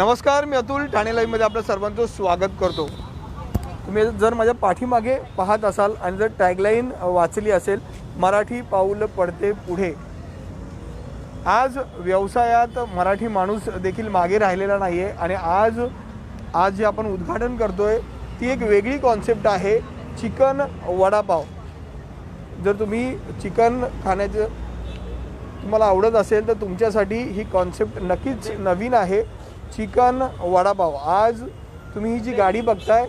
नमस्कार मी अतुल ठाणे लाईव्हमध्ये आपलं सर्वांचं स्वागत करतो. तुम्ही जर माझ्या पाठीमागे पाहत असाल आणि जर टॅगलाईन वाचली असेल मराठी पाऊल पडते पुढे. आज व्यवसायात मराठी माणूस देखील मागे राहिलेला नाही आहे आणि आज आज जे आपण उद्घाटन करतो आहे ती एक वेगळी कॉन्सेप्ट आहे चिकन वडापाव. जर तुम्ही चिकन खाण्याचं तुम्हाला आवडत असेल तर तुमच्यासाठी ही कॉन्सेप्ट नक्कीच नवीन आहे. चिकन वडापाव. आज तुम्ही ही जी गाडी बघताय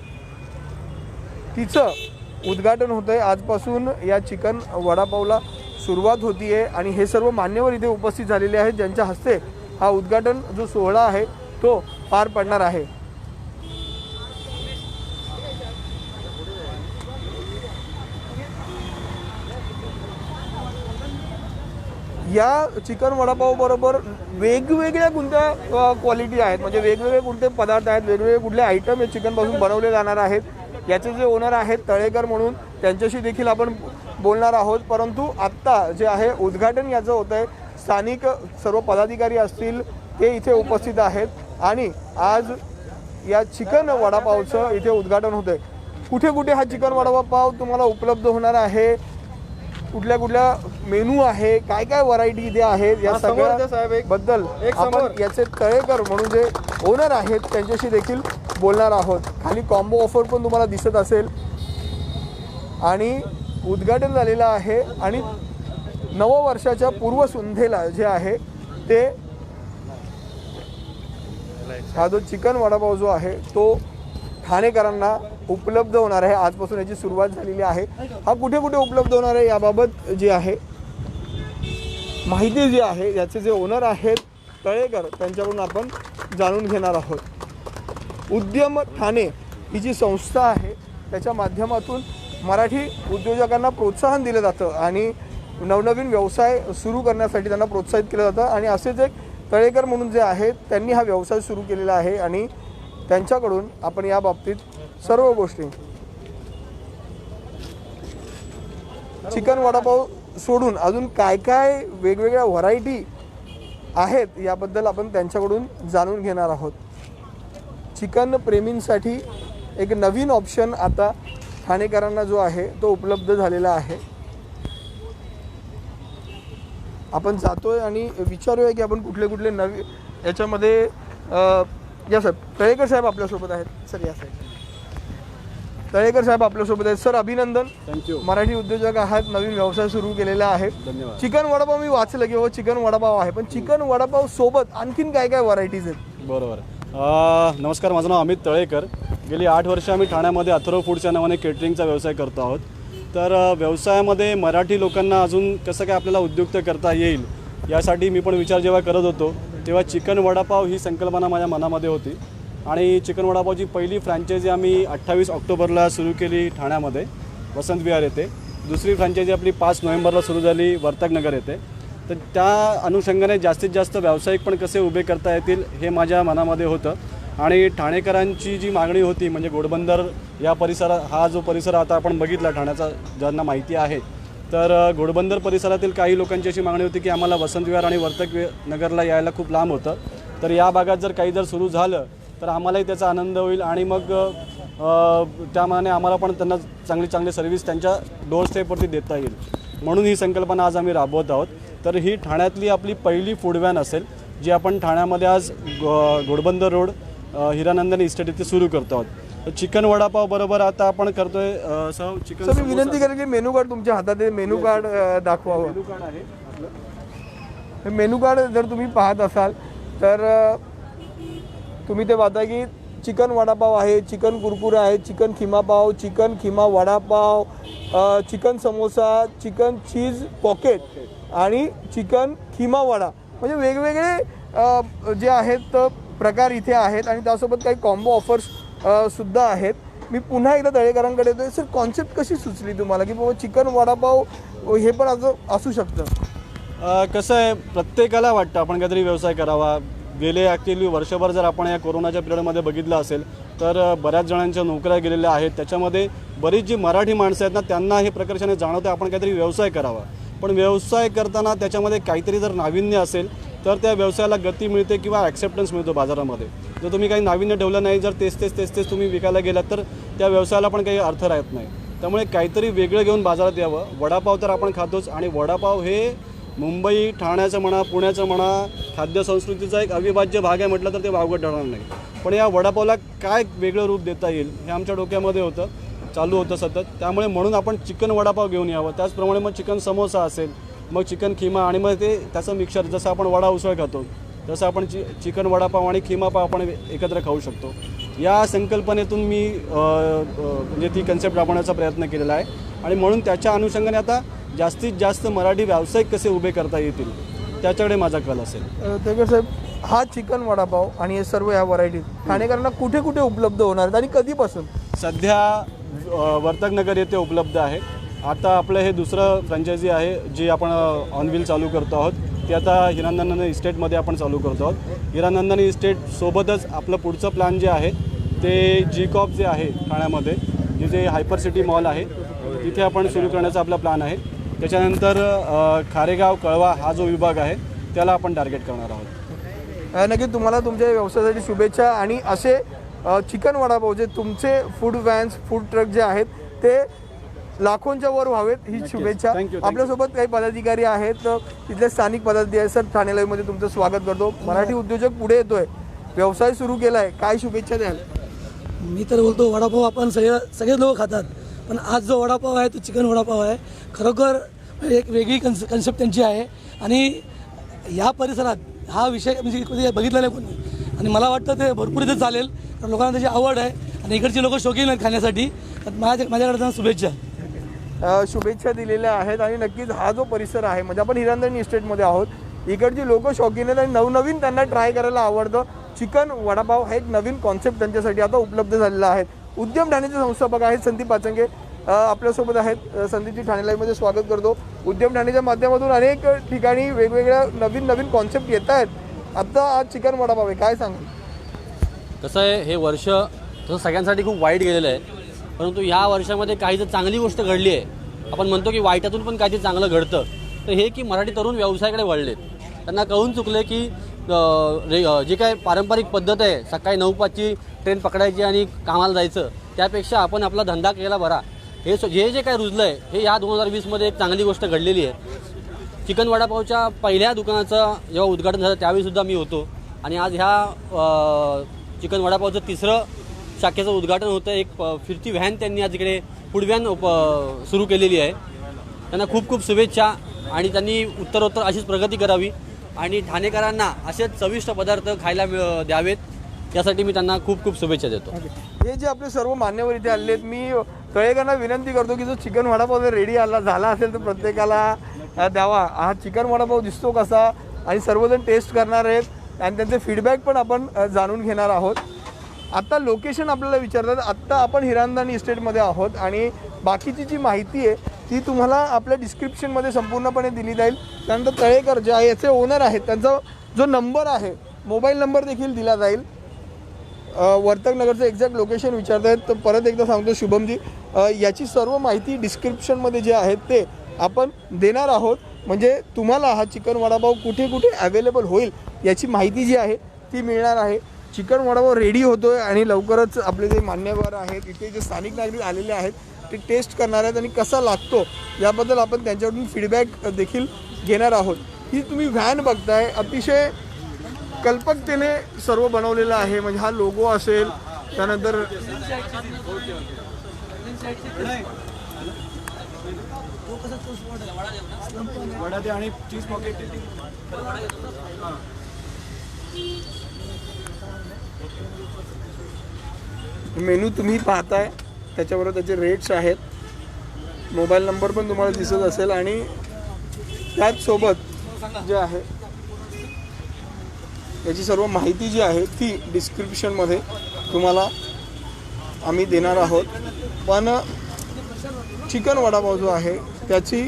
तिचं उद्घाटन होतं आहे आजपासून या चिकन वडापावला सुरुवात होती आहे आणि हे सर्व मान्यवर इथे उपस्थित झालेले आहेत ज्यांच्या हस्ते हा उद्घाटन जो सोहळा आहे तो पार पडणार आहे. या चिकन वडापावबरोबर वेगवेगळ्या कोणत्या क्वालिटी आहेत? म्हणजे वेगवेगळे कोणते पदार्थ आहेत? वेगवेगळे कुठले आयटम हे चिकनपासून बनवले जाणार आहेत? याचे जे ओनर आहेत तळेकर म्हणून त्यांच्याशी देखील आपण बोलणार आहोत. परंतु आत्ता जे आहे उद्घाटन याचं होतं आहे स्थानिक सर्व पदाधिकारी असतील ते इथे उपस्थित आहेत. आणि आज या चिकन वडापावचं इथे उद्घाटन होतं आहे कुठे कुठे हा चिकन वडापाव तुम्हाला उपलब्ध होणार आहे? कुठल्या कुठल्या मेनू आहे काय काय व्हरायटी इथे आहेत या साहेब सगळ्या एक. बद्दल एक आपण. याचे तळेकर म्हणून जे ओनर आहेत त्यांच्याशी देखील बोलणार आहोत खाली कॉम्बो ऑफर पण तुम्हाला दिसत असेल आणि उद्घाटन झालेलं आहे आणि नववर्षाच्या पूर्वसंध्येला जे आहे ते हा जो चिकन वडापाव जो आहे तो ठाणेकरांना उपलब्ध होणार आहे. आजपासून याची सुरुवात झालेली आहे. हा कुठे कुठे उपलब्ध होणार आहे याबाबत जे आहे माहिती जी आहे याचे जे ओनर आहेत तळेकर त्यांच्याकडून आपण जाणून घेणार आहोत. उद्यम ठाणे ही जी संस्था आहे त्याच्या माध्यमातून मराठी उद्योजकांना प्रोत्साहन दिलं जातं आणि नवनवीन व्यवसाय सुरू करण्यासाठी त्यांना प्रोत्साहित केलं जातं. आणि असेच एक तळेकर म्हणून जे आहेत त्यांनी हा व्यवसाय सुरू केलेला आहे आणि त्यांच्याकडून आपण या बाबतीत सर्व गोष्टी. चिकन वडापाव सोडून अजून काय काय वेगवेगळ्या व्हरायटी आहेत याबद्दल आपण त्यांच्याकडून जाणून घेणार आहोत. चिकन प्रेमींसाठी एक नवीन ऑप्शन आता ठाणेकरांना जो आहे तो उपलब्ध झालेला आहे. आपण जातोय आणि विचारूया की आपण कुठले कुठले नवी याच्यामध्ये या साहेब तळेकर साहेब आपल्यासोबत आहेत. सर या साहेब तळेकर साहेब आपल्यासोबत आहेत. सर अभिनंदन. थँक्यू मराठी उद्योजक आहात नवीन व्यवसाय सुरू केलेला आहे. धन्यवाद. चिकन वडापाव मी वाचलं की हो चिकन वडापाव आहे. पण चिकन वडापाव सोबत आणखीन काय काय व्हरायटीज आहेत? बरोबर. अं, नमस्कार माझं नाव अमित तळेकर. गेली आठ वर्ष आम्ही ठाण्यामध्ये अथर्व फूडच्या नावाने केटरिंगचा व्यवसाय करतो आहोत. तर अं, व्यवसायामध्ये मराठी लोकांना अजून कसं काय आपल्याला उद्युक्त करता येईल यासाठी मी पण विचार जेव्हा करत होतो तेव्हा चिकन वडापाव ही संकल्पना माझ्या मनामध्ये होती. आणि चिकन वडापावची पहिली फ्रँचायझी आम्ही अठ्ठावीस ऑक्टोबरला सुरू केली ठाण्यामध्ये. वसंत विहार येथे. दुसरी फ्रँचायझी आपली पाच नोव्हेंबरला सुरू झाली वर्तकनगर येथे. तर त्या अनुषंगाने जास्तीत जास्त व्यावसायिक पण कसे उभे करता येतील हे माझ्या मनामध्ये होतं. आणि ठाणेकरांची जी मागणी होती म्हणजे घोडबंदर या परिसरा हा जो परिसर आता आपण बघितला ठाण्याचा ज्यांना माहिती आहे. तर घोडबंदर परिसरातील काही लोकांची अशी मागणी होती की आम्हाला वसंत विहार आणि वर्तक वि- नगरला यायला खूप लांब होतं. तर या भागात जर काही जर सुरू झालं तर आम्हालाही त्याचा आनंद होईल आणि मग त्यामानाने आम्हाला पण त्यांना चांगली चांगली सर्व्हिस त्यांच्या डोर स्टेपवरती देता येईल. म्हणून ही संकल्पना आज आम्ही राबवत आहोत. तर ही ठाण्यातली आपली पहिली फूड व्हॅन असेल जी आपण ठाण्यामध्ये आज गो- घोडबंदर रोड हिरानंदन इस्टेट इथे सुरू करतो आहोत. तर चिकन वडापाव बरोबर आता आपण करतोय सह चिकन सर मी विनंती करेन की मेनू कार्ड तुमच्या हातात आहे मेनू कार्ड दाखवावं. मेनू कार्ड आहे आपलं. हे मेनू कार्ड जर तुम्ही पाहत असाल तर तुम्ही ते पाहता की चिकन वडापाव आहे चिकन कुरकुरे आहे chicken kheema pav chicken kheema vada pav chicken samosa chicken cheese pocket आणि चिकन खिमा वडा. म्हणजे वेगवेगळे जे आहेत प्रकार इथे आहेत आणि त्यासोबत काही कॉम्बो ऑफर्स सुद्धा आहेत. मी पुन्हा एकदा तळेकरांकडे येतोय. सर कॉन्सेप्ट कशी सुचली तुम्हाला? की बाबा चिकन वडापाव हे पण असं असू शकतं. कसं आहे प्रत्येकाला वाटतं आपण काहीतरी व्यवसाय करावा. गेले ॲक्च्युली वर्षभर जर आपण या कोरोनाच्या पिरियडमध्ये बघितलं असेल तर बऱ्याच जणांच्या नोकऱ्या गेलेल्या आहेत. त्याच्यामध्ये बरीच जी मराठी माणसं आहेत ना त्यांना हे प्रकर्षाने जाणवतं आपण काहीतरी व्यवसाय करावा. पण व्यवसाय करताना त्याच्यामध्ये काहीतरी जर नाविन्य असेल तर त्या व्यवसायाला गती मिळते किंवा ॲक्सेप्टन्स मिळतो बाजारामध्ये. जर तुम्ही काही नाविन्य ठेवलं नाही जर तेच तेच तेच तेच तुम्ही विकायला गेलात तर त्या व्यवसायाला पण काही अर्थ राहत नाही. त्यामुळे काहीतरी वेगळं घेऊन बाजारात यावं. वडापाव तर आपण खातोच आणि वडापाव हे मुंबई ठाण्याचं म्हणा पुण्याचं म्हणा खाद्यसंस्कृतीचा एक अविभाज्य भाग आहे म्हटलं तर ते वावगं ठरणार नाही. पण या वडापावला काय वेगळं रूप देता येईल हे आमच्या डोक्यामध्ये होतं चालू होतं सतत. त्यामुळे म्हणून आपण चिकन वडापाव घेऊन यावं. त्याचप्रमाणे मग चिकन समोसा असेल मग चिकन खिमा आणि मग ते त्याचं मिक्सर जसं आपण वडा उसळ खातो तसं आपण चि चिकन वडापाव आणि खिमा पाव आपण एकत्र खाऊ शकतो. या संकल्पनेतून मी म्हणजे ती कन्सेप्ट राबवण्याचा प्रयत्न केलेला आहे. आणि म्हणून त्याच्या अनुषंगाने आता जास्तीत जास्त मराठी व्यावसायिक कसे उभे करता येतील त्याच्याकडे माझा कल असेल. तेकर साहेब हा चिकन वडापाव आणि हे सर्व ह्या व्हरायटीज ठाणेकरांना कुठे कुठे उपलब्ध होणार आहेत आणि कधीपासून? सध्या वर्तकनगर येथे उपलब्ध आहे. आता आपलं हे दुसरं फ्रँचायझी आहे जी आपण ऑनव्हील चालू करतो आहोत. ते आता हिरानंदन इस्टेटमध्ये आपण चालू करतो आहोत. हिरानंदन इस्टेटसोबतच आपलं पुढचं प्लॅन जे आहे ते जी कॉप जे आहे ठाण्यामध्ये जिथे हायपर सिटी मॉल आहे तिथे आपण सुरू करण्याचा आपला प्लॅन आहे. त्याच्यानंतर खारेगाव कळवा हा जो विभाग आहे त्याला आपण टार्गेट करणार आहोत. नक्की तुम्हाला तुमच्या व्यवसायासाठी शुभेच्छा आणि असे चिकन वडापाव जे तुमचे फूड व्हॅन्स फूड ट्रक जे आहेत ते लाखोंच्या वर व्हावेत ही. शुभेच्छा. आपल्यासोबत काही पदाधिकारी आहेत तिथले स्थानिक पदाधिकारी सर ठाणे लाईव्हमध्ये तुमचं स्वागत करतो. मराठी उद्योजक पुढे येतोय. व्यवसाय सुरू केलाय. काय शुभेच्छा द्याल? मी तर बोलतो वडापाव आपण सगळे सगळे लोक खातात. पण आज जो वडापाव आहे तो चिकन वडापाव आहे. खरोखर म्हणजे एक वेगळी कन्स कन्सेप्ट त्यांची आहे. आणि या परिसरात हा विषय म्हणजे कधी बघितलेला आहे कोणी. आणि मला वाटतं ते भरपूर इथे चालेल. कारण लोकांना त्याची आवड आहे. आणि इकडची लोक शौकीन आहेत खाण्यासाठी. तर माझ्या माझ्याकडे त्यांना शुभेच्छा. शुभेच्छा दिलेल्या आहेत. आणि नक्कीच हा जो परिसर आहे म्हणजे आपण हिरांदणी इस्टेटमध्ये आहोत. इकडची लोक शौकीन आहेत आणि नवनवीन त्यांना ट्राय करायला आवडतं. चिकन वडापाव हा एक नवीन कॉन्सेप्ट त्यांच्यासाठी आता उपलब्ध झालेला आहे. उद्यम ठाण्याचे संस्थापक आहेत संदीप पाचंगे. आपल्यासोबत आहेत संदीपजी ठाणे लाईव्हमध्ये स्वागत करतो. उद्यम ठाणेच्या माध्यमातून अनेक ठिकाणी वेगवेगळ्या नवीन नवीन कॉन्सेप्ट येत आहेत. आता आज चिकन वडापाव आहे. काय सांग कसं आहे हे वर्ष तसं सगळ्यांसाठी खूप वाईट गेलेलं आहे. परंतु ह्या वर्षामध्ये काही जर चांगली गोष्ट घडली आहे आपण म्हणतो की वाईटातून पण काहीतरी चांगलं घडतं. तर हे की मराठी तरुण व्यवसायाकडे वळलेत. त्यांना कळून चुकले की रे अं, जी काय पारंपरिक पद्धत आहे सकाळी नऊ पाचची ट्रेन पकडायची आणि कामाला जायचं त्यापेक्षा आपण आपला धंदा केला बरा. हे हे जे काय रुजलं आहे हे या दोन हजार वीसमध्ये एक चांगली गोष्ट घडलेली आहे. चिकन वडापावच्या पहिल्या दुकानाचं जेव्हा उद्घाटन झालं त्यावेळीसुद्धा मी होतो. आणि आज ह्या चिकन वडापावचं तिसरं शाखेचं उद्घाटन होतं. एक फिरती व्हॅन त्यांनी आज इकडे फूड व्हॅन उप- सुरू केलेली आहे. त्यांना खूप खूप शुभेच्छा आणि त्यांनी उत्तरोत्तर अशीच प्रगती करावी. आणि ठाणेकरांना असेच चविष्ट पदार्थ खायला मिळ- द्यावेत. यासाठी मी त्यांना खूप खूप शुभेच्छा देतो. हे जे आपले सर्व मान्यवर इथे आले आहेत मी तळेकरांना विनंती करतो की जो चिकन वडापाव जर रेडी आला झाला असेल तर प्रत्येकाला द्यावा. हा चिकन वडापाव दिसतो कसा आणि सर्वजण टेस्ट करणार आहेत आणि त्यांचे फीडबॅक पण आपण जाणून घेणार आहोत. आत्ता लोकेशन आपल्याला विचारतात. आत्ता आपण हिरांदानी इस्टेटमध्ये आहोत आणि बाकीची जी माहिती आहे ती तुम्हाला आपल्या डिस्क्रिप्शनमध्ये संपूर्णपणे दिली जाईल. त्यानंतर तळेकर जे आहे याचे ओनर आहेत त्यांचा जो नंबर आहे मोबाईल नंबर देखील दिला जाईल. वर्तक वर्तकनगरचं एक्झॅक्ट लोकेशन विचारत आहेत तर परत एकदा सांगतो शुभमजी याची सर्व माहिती डिस्क्रिप्शनमध्ये जे आहेत ते आपण देणार आहोत. म्हणजे तुम्हाला हा चिकन वडापाव कुठे कुठे अवेलेबल होईल याची माहिती जी आहे ती मिळणार आहे. चिकन वडापाव रेडी होतो आहे आणि लवकरच आपले जे मान्यवर आहेत इथे जे स्थानिक नागरिक आलेले आहेत ते टेस्ट करणार आहेत आणि कसा लागतो याबद्दल आपण त्यांच्याकडून फीडबॅक देखील घेणार आहोत. ही तुम्ही व्हॅन बघताय अतिशय कल्पकतेने सर्व बनवलेलं आहे. म्हणजे हा लोगो असेल त्यानंतर वडा द्या आणि चीज पॉकेट मेनू तुम्ही पाहताय. त्याच्याबरोबर त्याचे रेट्स आहेत. मोबाईल नंबर पण तुम्हाला दिसत असेल आणि त्याचसोबत जे आहे याची सर्व माहिती जी आहे ती डिस्क्रिप्शनमध्ये तुम्हाला आम्ही देणार आहोत. पण चिकन वडापाव जो आहे त्याची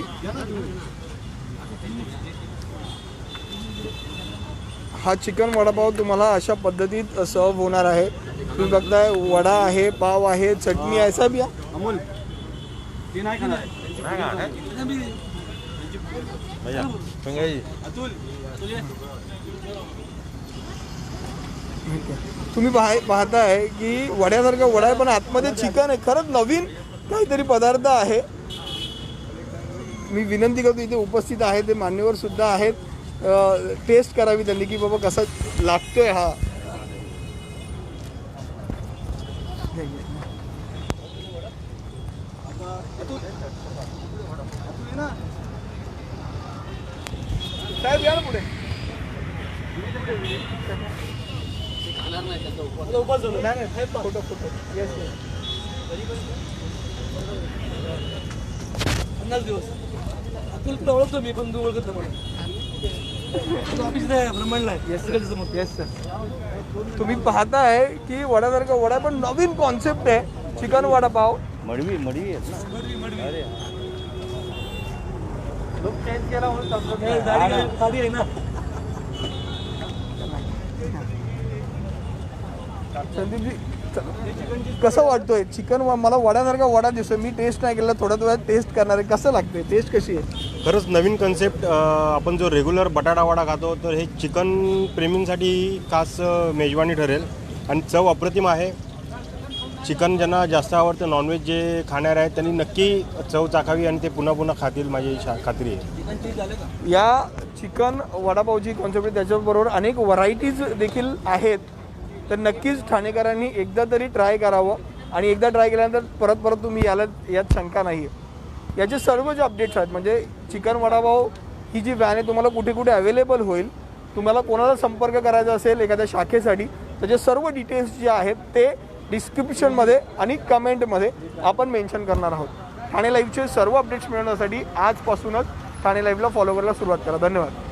हा चिकन वडापाव तुम्हाला अशा पद्धतीत सर्व होणार आहे. तुम्ही बघताय वडा आहे पाव आहे चटणी आहे सब या. अमोल ती नाही खाणार. तुम्ही पाहाय पाहताय की वड्यासारखा वडा आहे पण आतमध्ये चिकन आहे. खरंच नवीन काहीतरी पदार्थ आहे. मी विनंती करतो इथे उपस्थित आहे ते मान्यवर सुद्धा आहेत. टेस्ट करावी त्यांनी की बाबा कसा लागतोय हा. साहेब या ना पुढे नाही नाही फोटो फोटो येस येस पन्नास दिवस. अतुल तुला ओळखतो मी पण तू ओळखत नाही मला तो ऑफिस आहे ब्रह्मांडला आहे येस सर तुम्ही पाहताय की वड्यासारखा वडा पण नवीन कॉन्सेप्ट आहे. चिकन वडापाव मडवी मडवी लुक चेंज केला म्हणून समजत दाढी आहे- दाढी आहे ना. संदीपजी कसं वाटतोय? चिकन मला वड्यासारखा वडा दिसतोय. मी टेस्ट नाही केला. थोड्या वेळात टेस्ट करणार आहे. कसं लागतंय? टेस्ट कशी आहे? खरंच नवीन कन्सेप्ट आपण जो रेग्युलर बटाटा वडा खातो तर हे चिकन प्रेमींसाठी खास मेजवानी ठरेल. आणि चव अप्रतिम आहे. चिकन ज्यांना जास्त आवडतं नॉनव्हेज जे खाणार आहेत त्यांनी नक्की चव चाखावी आणि ते पुन्हा पुन्हा खातील माझी शा- खात्री आहे. या चिकन वडापावची कॉन्सेप्ट त्याच्याबरोबर अनेक व्हरायटीज देखील आहेत. तर नक्कीच ठाणेकरांनी एकदा तरी ट्राय करावं. आणि एकदा ट्राय केल्यानंतर परत परत तुम्ही याला यात शंका नाही आहे याचे सर्व जे अपडेट्स आहेत म्हणजे चिकन वडापाव ही जी व्हॅन आहे तुम्हाला कुठे कुठे अवेलेबल होईल तुम्हाला कोणाला संपर्क करायचा असेल एखाद्या शाखेसाठी त्याचे सर्व डिटेल्स जे आहेत ते डिस्क्रिप्शनमध्ये आणि कमेंटमध्ये आपण मेन्शन करणार आहोत. ठाणे लाईव्हचे सर्व अपडेट्स मिळवण्यासाठी आजपासूनच ठाणे लाईव्हला फॉलो करायला सुरुवात करा. धन्यवाद.